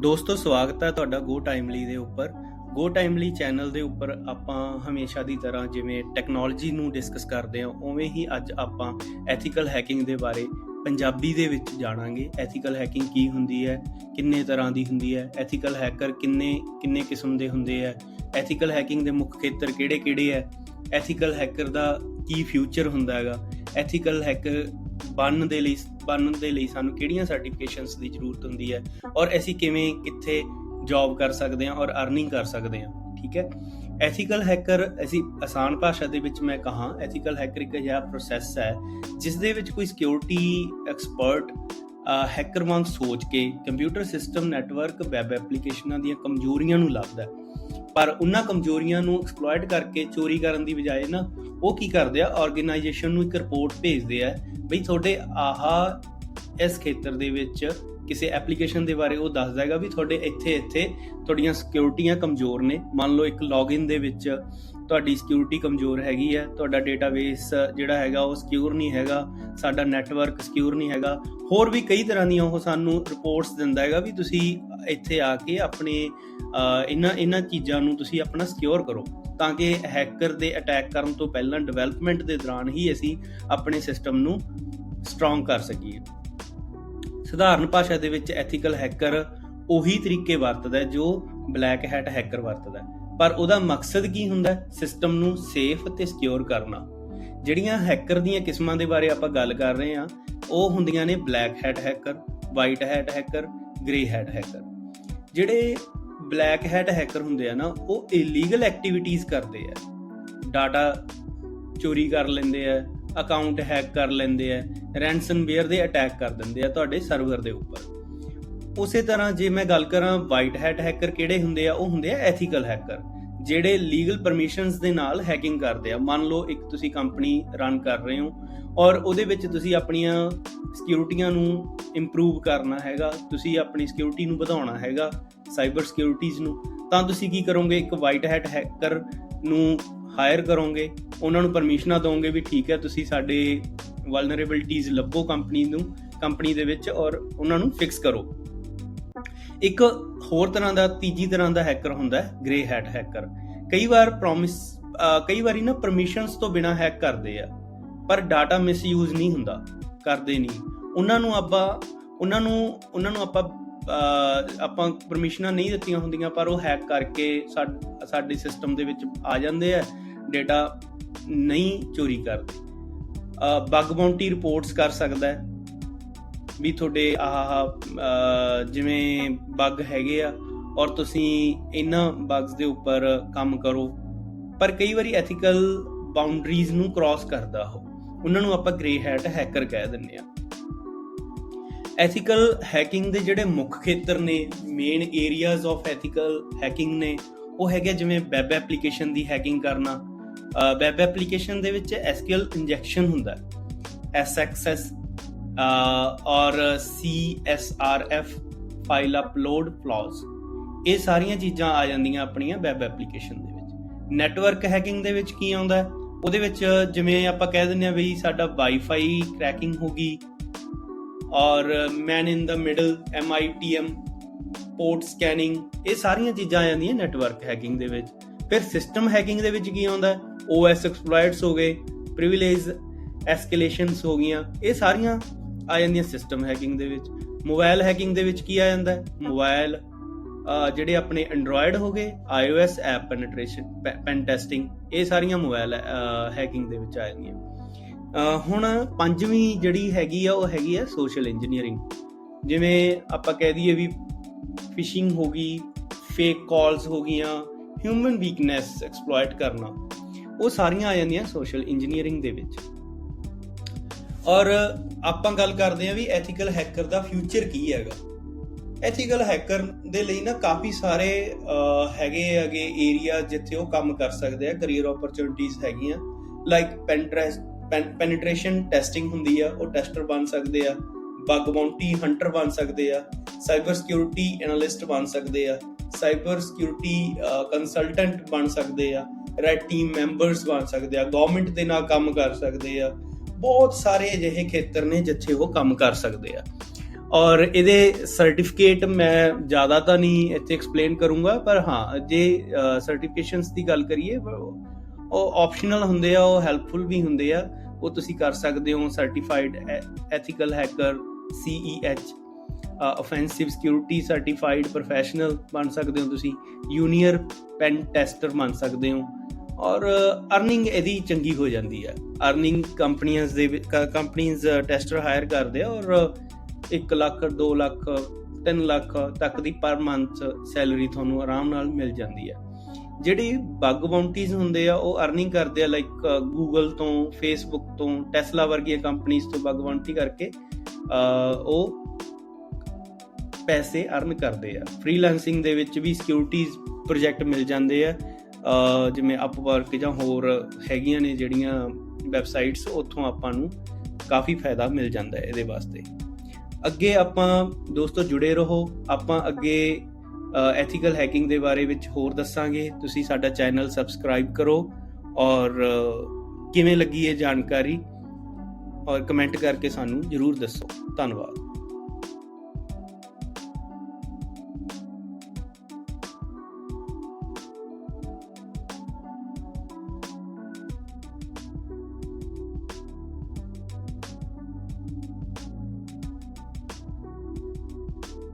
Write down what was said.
ਦੋਸਤੋ, ਸਵਾਗਤ ਹੈ ਤੁਹਾਡਾ ਗੋ ਟਾਈਮਲੀ ਦੇ ਉੱਪਰ। ਗੋ ਟਾਈਮਲੀ ਚੈਨਲ ਦੇ ਉੱਪਰ ਆਪਾਂ ਹਮੇਸ਼ਾ ਦੀ ਤਰ੍ਹਾਂ ਜਿਵੇਂ ਟੈਕਨੋਲੋਜੀ ਨੂੰ ਡਿਸਕਸ ਕਰਦੇ ਹਾਂ, ਉਵੇਂ ਹੀ ਅੱਜ ਆਪਾਂ ਐਥੀਕਲ ਹੈਕਿੰਗ ਦੇ ਬਾਰੇ ਪੰਜਾਬੀ ਦੇ ਵਿੱਚ ਜਾਣਾਂਗੇ। ਐਥੀਕਲ ਹੈਕਿੰਗ ਕੀ ਹੁੰਦੀ ਹੈ, ਕਿੰਨੇ ਤਰ੍ਹਾਂ ਦੀ ਹੁੰਦੀ ਹੈ ਐਥੀਕਲ ਹੈਕਰ ਕਿੰਨੇ ਕਿੰਨੇ ਕਿਸਮ ਦੇ ਹੁੰਦੇ ਆ ਐਥੀਕਲ ਹੈਕਿੰਗ ਦੇ ਮੁੱਖ ਖੇਤਰ ਕਿਹੜੇ-ਕਿਹੜੇ ਹੈ ਐਥੀਕਲ ਹੈਕਰ ਦਾ ਕੀ ਫਿਊਚਰ ਹੁੰਦਾ ਹੈਗਾ ਐਥੀਕਲ ਹੈਕਰ ਬਣਨ ਦੇ ਲਈ, ਬਣਨ ਦੇ ਲਈ ਸਾਨੂੰ ਕਿਹੜੀਆਂ ਸਰਟੀਫਿਕੇਸ਼ਨਸ ਦੀ ਜ਼ਰੂਰਤ ਹੁੰਦੀ ਹੈ ਔਰ ਅਸੀਂ ਕਿਵੇਂ, ਕਿੱਥੇ ਜੌਬ ਕਰ ਸਕਦੇ ਹਾਂ ਔਰ ਅਰਨਿੰਗ ਕਰ ਸਕਦੇ ਹਾਂ, ਠੀਕ ਹੈ? ਐਥੀਕਲ ਹੈਕਰ ਅਸੀਂ ਆਸਾਨ ਭਾਸ਼ਾ ਦੇ ਵਿੱਚ ਮੈਂ ਕਹਾਂ ਐਥੀਕਲ ਹੈਕਰ ਇੱਕ ਅਜਿਹਾ ਪ੍ਰੋਸੈਸ ਹੈ ਜਿਸ ਦੇ ਵਿੱਚ ਕੋਈ ਸਿਕਿਉਰਿਟੀ ਐਕਸਪਰਟ ਹੈਕਰ ਵਾਂਗ ਸੋਚ ਕੇ ਕੰਪਿਊਟਰ ਸਿਸਟਮ ਨੈਟਵਰਕ ਵੈਬ ਐਪਲੀਕੇਸ਼ਨਾਂ ਦੀਆਂ ਕਮਜ਼ੋਰੀਆਂ ਨੂੰ ਲੱਭਦਾ ਪਰ ਉਹਨਾਂ ਕਮਜ਼ੋਰੀਆਂ ਨੂੰ ਐਕਸਪਲੋਇਟ ਕਰਕੇ ਚੋਰੀ ਕਰਨ ਦੀ ਬਜਾਏ ਨਾ ਉਹ ਕੀ ਕਰਦੇ ਆ ਆਰਗੇਨਾਈਜੇਸ਼ਨ ਨੂੰ ਇੱਕ ਰਿਪੋਰਟ ਭੇਜਦੇ ਆ ਬਈ ਤੁਹਾਡੇ ਆਹਾ ਇਸ ਖੇਤਰ ਦੇ ਵਿੱਚ ਕਿਸੇ ਐਪਲੀਕੇਸ਼ਨ ਦੇ ਬਾਰੇ ਉਹ ਦੱਸਦਾ ਹੈਗਾ ਵੀ ਤੁਹਾਡੇ ਇੱਥੇ ਇੱਥੇ ਤੁਹਾਡੀਆਂ ਸਿਕਿਉਰਿਟੀਆਂ ਕਮਜ਼ੋਰ ਨੇ। ਮੰਨ ਲਓ ਇੱਕ ਲੌਗਇਨ ਦੇ ਵਿੱਚ ਤੁਹਾਡੀ ਸਿਕਿਉਰਿਟੀ ਕਮਜ਼ੋਰ ਹੈਗੀ ਹੈ ਤੁਹਾਡਾ ਡੇਟਾਬੇਸ ਜਿਹੜਾ ਹੈਗਾ ਉਹ ਸਿਕਿਉਰ ਨਹੀਂ ਹੈਗਾ, ਸਾਡਾ ਨੈਟਵਰਕ ਸਿਕਿਉਰ ਨਹੀਂ ਹੈਗਾ। ਹੋਰ ਵੀ ਕਈ ਤਰ੍ਹਾਂ ਦੀਆਂ ਉਹ ਸਾਨੂੰ ਰਿਪੋਰਟਸ ਦਿੰਦਾ ਹੈਗਾ ਵੀ ਤੁਸੀਂ ਇੱਥੇ ਆ ਕੇ ਆਪਣੇ ਇਹਨਾਂ ਇਹਨਾਂ ਚੀਜ਼ਾਂ ਨੂੰ ਤੁਸੀਂ ਆਪਣਾ ਸਿਕਿਉਰ ਕਰੋ। ਤਾਂ ਕਿ ਹੈਕਰ ਦੇ ਅਟੈਕ ਕਰਨ ਤੋਂ ਪਹਿਲਾਂ ਡਿਵੈਲਪਮੈਂਟ ਦੇ ਦੌਰਾਨ ਹੀ ਅਸੀਂ ਆਪਣੇ ਸਿਸਟਮ ਨੂੰ ਸਟਰੋਂਗ ਕਰ ਸਕੀਏ। ਸਧਾਰਨ ਭਾਸ਼ਾ ਦੇ ਵਿੱਚ ਐਥੀਕਲ ਹੈਕਰ ਉਹੀ ਤਰੀਕੇ ਵਰਤਦਾ ਜੋ ਬਲੈਕ ਹੈਟ ਹੈਕਰ ਵਰਤਦਾ ਪਰ ਉਹਦਾ ਮਕਸਦ ਕੀ ਹੁੰਦਾ ਸਿਸਟਮ ਨੂੰ ਸੇਫ ਤੇ ਸਿਕਿਉਰ ਕਰਨਾ। ਜਿਹੜੀਆਂ ਹੈਕਰ ਦੀਆਂ ਕਿਸਮਾਂ ਦੇ ਬਾਰੇ ਆਪਾਂ ਗੱਲ ਕਰ ਰਹੇ ਹਾਂ, ਉਹ ਹੁੰਦੀਆਂ ਨੇ black hat hacker white hat hacker grey hat hacker ਜਿਹੜੇ ਬਲੈਕ ਹੈਟ ਹੈਕਰ ਹੁੰਦੇ ਆ ਨਾ, ਉਹ ਇਲੀਗਲ ਐਕਟੀਵਿਟੀਜ਼ ਕਰਦੇ ਆ। ਡਾਟਾ ਚੋਰੀ ਕਰ ਲੈਂਦੇ ਆ ਅਕਾਊਂਟ ਹੈਕ ਕਰ ਲੈਂਦੇ ਆ ਰੈਂਸਮਵੇਅਰ ਦੇ ਅਟੈਕ ਕਰ ਦਿੰਦੇ ਆ ਤੁਹਾਡੇ ਸਰਵਰ ਦੇ ਉੱਪਰ। ਉਸੇ ਤਰ੍ਹਾਂ ਜੇ ਮੈਂ ਗੱਲ ਕਰਾਂ ਵਾਈਟ ਹੈਟ ਹੈਕਰ ਕਿਹੜੇ ਹੁੰਦੇ ਆ? ਉਹ ਹੁੰਦੇ ਆ ਐਥੀਕਲ ਹੈਕਰ ਜਿਹੜੇ ਲੀਗਲ ਪਰਮਿਸ਼ਨਸ ਦੇ ਨਾਲ ਹੈਕਿੰਗ ਕਰਦੇ ਆ, ਮੰਨ ਲਓ ਇੱਕ ਤੁਸੀਂ ਕੰਪਨੀ ਰਨ ਕਰ ਰਹੇ ਹੋ ਔਰ ਉਹਦੇ ਵਿੱਚ ਤੁਸੀਂ ਆਪਣੀਆਂ ਸਿਕਿਉਰਿਟੀਆਂ ਨੂੰ ਇੰਪਰੂਵ ਕਰਨਾ ਹੈਗਾ, ਤੁਸੀਂ ਆਪਣੀ ਸਿਕਿਉਰਿਟੀ ਨੂੰ ਵਧਾਉਣਾ ਹੈਗਾ ਸਾਈਬਰ ਸਿਕਿਉਰਿਟੀਜ਼ ਨੂੰ, ਤਾਂ ਤੁਸੀਂ ਕੀ ਕਰੋਗੇ? ਇੱਕ ਵਾਈਟ ਹੈਟ ਹੈਕਰ ਨੂੰ ਹਾਇਰ ਕਰੋਗੇ, ਉਹਨਾਂ ਨੂੰ ਪਰਮਿਸ਼ਨਾਂ ਦੋਗੇ ਵੀ ਠੀਕ ਹੈ, ਤੁਸੀਂ ਸਾਡੇ ਵਲਨਰੇਬਿਲਟੀਜ਼ ਲੱਭੋ ਕੰਪਨੀ ਨੂੰ ਕੰਪਨੀ ਦੇ ਵਿੱਚ ਔਰ ਉਹਨਾਂ ਨੂੰ ਫਿਕਸ ਕਰੋ। ਇੱਕ ਹੋਰ ਤਰ੍ਹਾਂ ਦਾ, ਤੀਜੀ ਤਰ੍ਹਾਂ ਦਾ ਹੈਕਰ ਹੁੰਦਾ ਹੈ ਗ੍ਰੇ ਹੈਟ ਹੈਕਰ ਕਈ ਵਾਰ ਪ੍ਰੋਮਿਸ ਕਈ ਵਾਰੀ ਨਾ ਪਰਮਿਸ਼ਨਸ ਤੋਂ ਬਿਨਾ ਹੈਕ ਕਰਦੇ ਆ, ਪਰ ਡਾਟਾ ਮਿਸਯੂਜ਼ ਨਹੀਂ ਹੁੰਦਾ, ਕਰਦੇ ਨਹੀਂ। ਉਹਨਾਂ ਨੂੰ ਆਪਾਂ, ਉਹਨਾਂ ਨੂੰ ਉਹਨਾਂ ਨੂੰ ਆਪਾਂ ਆਪਾਂ ਪਰਮਿਸ਼ਨਾਂ ਨਹੀਂ ਦਿੱਤੀਆਂ ਹੁੰਦੀਆਂ, ਪਰ ਉਹ ਹੈਕ ਕਰਕੇ ਸਾਡੇ ਸਿਸਟਮ ਦੇ ਵਿੱਚ ਆ ਜਾਂਦੇ ਆ ਡਾਟਾ ਨਹੀਂ ਚੋਰੀ ਕਰਦੇ। ਬਗ ਬਾਉਂਟੀ ਰਿਪੋਰਟਸ ਕਰ ਸਕਦਾ ਹੈ। ਵੀ ਤੁਹਾਡੇ ਆਹ ਜਿਵੇਂ ਬੱਗ ਹੈਗੇ ਆ ਔਰ ਤੁਸੀਂ ਇਹਨਾਂ ਬਗਸ ਦੇ ਉੱਪਰ ਕੰਮ ਕਰੋ। ਪਰ ਕਈ ਵਾਰੀ ਐਥੀਕਲ ਬਾਉਂਡਰੀਜ਼ ਨੂੰ ਕ੍ਰਾਸ ਕਰਦਾ ਹੋ ਉਹਨਾਂ ਨੂੰ ਆਪਾਂ ਗ੍ਰੇ ਹੈਟ ਹੈਕਰ ਕਹਿ ਦਿੰਦੇ ਆ। ਐਥੀਕਲ ਹੈਕਿੰਗ ਦੇ ਜਿਹੜੇ ਮੁੱਖ ਖੇਤਰ ਨੇ main areas of ethical hacking ਨੇ, ਉਹ ਹੈਗੇ ਜਿਵੇਂ ਵੈਬ ਐਪਲੀਕੇਸ਼ਨ ਦੀ ਹੈਕਿੰਗ ਕਰਨਾ। ਵੈਬ ਐਪਲੀਕੇਸ਼ਨ ਦੇ ਵਿੱਚ SQL ਇੰਜੈਕਸ਼ਨ ਹੁੰਦਾ। ਹੈ SXS ਔਰ CSRF ਫਾਈਲ ਅਪਲੋਡ ਫਲॉज ਇਹ ਸਾਰੀਆਂ ਚੀਜ਼ਾਂ ਆ ਜਾਂਦੀਆਂ ਆਪਣੀਆਂ ਵੈਬ ਐਪਲੀਕੇਸ਼ਨ ਦੇ ਵਿੱਚ। ਨੈਟਵਰਕ ਹੈਕਿੰਗ ਦੇ ਵਿੱਚ ਕੀ ਆਉਂਦਾ ਉਹਦੇ ਵਿੱਚ ਜਿਵੇਂ ਆਪਾਂ ਕਹਿ ਦਿੰਦੇ ਆ ਵੀ ਸਾਡਾ ਵਾਈਫਾਈ ਕ੍ਰੈਕਿੰਗ ਹੋ ਗਈ, ਔਰ man in the middle MITM port scanning ਇਹ ਸਾਰੀਆਂ ਚੀਜ਼ਾਂ ਆ ਜਾਂਦੀਆਂ ਨੈਟਵਰਕ ਹੈਕਿੰਗ ਦੇ ਵਿੱਚ। ਫਿਰ ਸਿਸਟਮ ਹੈਕਿੰਗ ਦੇ ਵਿੱਚ ਕੀ ਆਉਂਦਾ OS ਐਕਸਪਲੋਇਟਸ ਹੋ ਗਏ ਪ੍ਰਿਵਿਲੇਜ ਐਸਕੇਲੇਸ਼ਨਸ ਹੋ ਗਈਆਂ, ਇਹ ਸਾਰੀਆਂ ਆ ਜਾਂਦੀਆਂ ਸਿਸਟਮ ਹੈਕਿੰਗ ਦੇ ਵਿੱਚ। ਮੋਬਾਈਲ ਹੈਕਿੰਗ ਦੇ ਵਿੱਚ ਕੀ ਆ ਜਾਂਦਾ ਮੋਬਾਈਲ ਜਿਹੜੇ ਆਪਣੇ ਐਂਡਰੋਇਡ ਹੋ ਗਏ, iOS app penetration pen testing ਇਹ ਸਾਰੀਆਂ ਮੋਬਾਈਲ ਹੈਕਿੰਗ ਦੇ ਵਿੱਚ ਆ ਜਾਂਦੀਆਂ। ਹੁਣ ਪੰਜਵੀਂ ਜਿਹੜੀ ਹੈਗੀ ਆ, ਉਹ ਹੈਗੀ ਆ ਸੋਸ਼ਲ ਇੰਜੀਨੀਅਰਿੰਗ ਜਿਵੇਂ ਆਪਾਂ ਕਹਿ ਦਈਏ ਵੀ ਫਿਸ਼ਿੰਗ ਹੋ ਗਈ ਫੇਕ ਕਾਲਸ ਹੋ ਗਈਆਂ ਹਿਊਮਨ ਵੀਕਨੈਸ ਐਕਸਪਲੋਇਟ ਕਰਨਾ। ਉਹ ਸਾਰੀਆਂ ਆ ਜਾਂਦੀਆਂ ਸੋਸ਼ਲ ਇੰਜੀਨੀਅਰਿੰਗ ਦੇ ਵਿੱਚ। ਔਰ ਆਪਾਂ ਗੱਲ ਕਰਦੇ ਆਂ ਵੀ ਐਥੀਕਲ ਹੈਕਰ ਦਾ ਫਿਊਚਰ ਕੀ ਹੈਗਾ। ਐਥੀਕਲ ਹੈਕਰ ਦੇ ਲਈ ਨਾ ਕਾਫੀ ਸਾਰੇ ਹੈਗੇ ਹੈਗੇ ਏਰੀਆ ਜਿੱਥੇ ਉਹ ਕੰਮ ਕਰ ਸਕਦੇ ਆ ਕੈਰੀਅਰ ਓਪਰਚੁਨਿਟੀਆਂ ਹੈਗੀਆਂ। ਲਾਈਕ ਪੈਨਟ੍ਰੈਸ ਪੈਨਟ੍ਰੇਸ਼ਨ ਟੈਸਟਿੰਗ ਹੁੰਦੀ ਆ, ਉਹ ਟੈਸਟਰ ਬਣ ਸਕਦੇ ਆ। ਬਗ ਬਾਉਂਟੀ ਹੰਟਰ ਬਣ ਸਕਦੇ ਆ। ਸਾਈਬਰ ਸਿਕਿਉਰਿਟੀ ਐਨਾਲਿਸਟ ਬਣ ਸਕਦੇ ਆ। ਸਾਈਬਰ ਸਿਕਿਉਰਿਟੀ ਕੰਸਲਟੈਂਟ ਬਣ ਸਕਦੇ ਆ। ਰੈਡ ਟੀਮ ਮੈਂਬਰਸ ਬਣ ਸਕਦੇ ਆ। ਗਵਰਨਮੈਂਟ ਦੇ ਨਾਲ ਕੰਮ ਕਰ ਸਕਦੇ ਆ। ਬਹੁਤ ਸਾਰੇ ਅਜਿਹੇ ਖੇਤਰ ਨੇ ਜਿੱਥੇ ਉਹ ਕੰਮ ਕਰ ਸਕਦੇ ਆ। ਔਰ ਇਹਦੇ ਸਰਟੀਫਿਕੇਟ ਮੈਂ ਜ਼ਿਆਦਾ ਤਾਂ ਨਹੀਂ ਇੱਥੇ ਐਕਸਪਲੇਨ ਕਰੂੰਗਾ, ਪਰ ਹਾਂ, ਜੇ ਸਰਟੀਫਿਕੇਸ਼ਨਸ ਦੀ ਗੱਲ ਕਰੀਏ, ਉਹ ਆਪਸ਼ਨਲ ਹੁੰਦੇ ਆ, ਉਹ ਹੈਲਪਫੁਲ ਵੀ ਹੁੰਦੇ ਆ। ਉਹ ਤੁਸੀਂ ਕਰ ਸਕਦੇ ਹੋ certified ethical hacker CEH offensive security certified professional ਬਣ ਸਕਦੇ ਹੋ ਤੁਸੀਂ ਜੂਨੀਅਰ ਪੈਨ ਟੈਸਟਰ ਬਣ ਸਕਦੇ ਹੋ। ਔਰ ਅਰਨਿੰਗ ਇਹਦੀ ਚੰਗੀ ਹੋ ਜਾਂਦੀ ਹੈ। ਅਰਨਿੰਗ ਕੰਪਨੀਆਂ ਦੇ ਕੰਪਨੀਆਂ ਟੈਸਟਰ ਹਾਇਰ ਕਰਦੇ ਆ ਔਰ 1 ਲੱਖ 2 ਲੱਖ 3 ਲੱਖ ਤੱਕ ਦੀ ਪਰ ਮੰਥ ਸੈਲਰੀ ਤੁਹਾਨੂੰ ਆਰਾਮ ਨਾਲ ਮਿਲ ਜਾਂਦੀ ਹੈ। ਜਿਹੜੀ ਬੱਗ ਬਾਉਂਟੀਜ਼ ਹੁੰਦੇ ਆ, ਉਹ ਅਰਨਿੰਗ ਕਰਦੇ ਆ, ਲਾਈਕ ਗੂਗਲ ਤੋਂ ਫੇਸਬੁੱਕ ਤੋਂ ਟੈਸਲਾ ਵਰਗੀਆਂ ਕੰਪਨੀਆਂ ਤੋਂ ਬੱਗ ਬਾਉਂਟੀ ਕਰਕੇ ਉਹ ਪੈਸੇ ਅਰਨ ਕਰਦੇ ਆ। ਫ੍ਰੀਲਾਂਸਿੰਗ ਦੇ ਵਿੱਚ ਵੀ ਸਿਕਿਉਰਿਟੀਜ਼ ਪ੍ਰੋਜੈਕਟ ਮਿਲ ਜਾਂਦੇ ਆ। ਜਿਵੇਂ ਅਪਵਰਕ ਜਾਂ ਹੋਰ ਹੈਗੀਆਂ ਨੇ ਜਿਹੜੀਆਂ ਵੈਬਸਾਈਟਸ, ਉੱਥੋਂ ਆਪਾਂ ਨੂੰ ਕਾਫੀ ਫਾਇਦਾ ਮਿਲ ਜਾਂਦਾ ਹੈ ਇਹਦੇ ਵਾਸਤੇ। ਅੱਗੇ ਆਪਾਂ ਦੋਸਤੋ ਜੁੜੇ ਰਹੋ। ਆਪਾਂ ਅੱਗੇ ਐਥੀਕਲ ਹੈਕਿੰਗ ਦੇ ਬਾਰੇ ਵਿੱਚ ਹੋਰ ਦੱਸਾਂਗੇ। ਤੁਸੀਂ ਸਾਡਾ ਚੈਨਲ ਸਬਸਕ੍ਰਾਈਬ ਕਰੋ ਔਰ ਕਿਵੇਂ ਲੱਗੀ ਇਹ ਜਾਣਕਾਰੀ? ਔਰ ਕਮੈਂਟ ਕਰਕੇ ਸਾਨੂੰ ਜਰੂਰ ਦੱਸੋ। ਧੰਨਵਾਦ।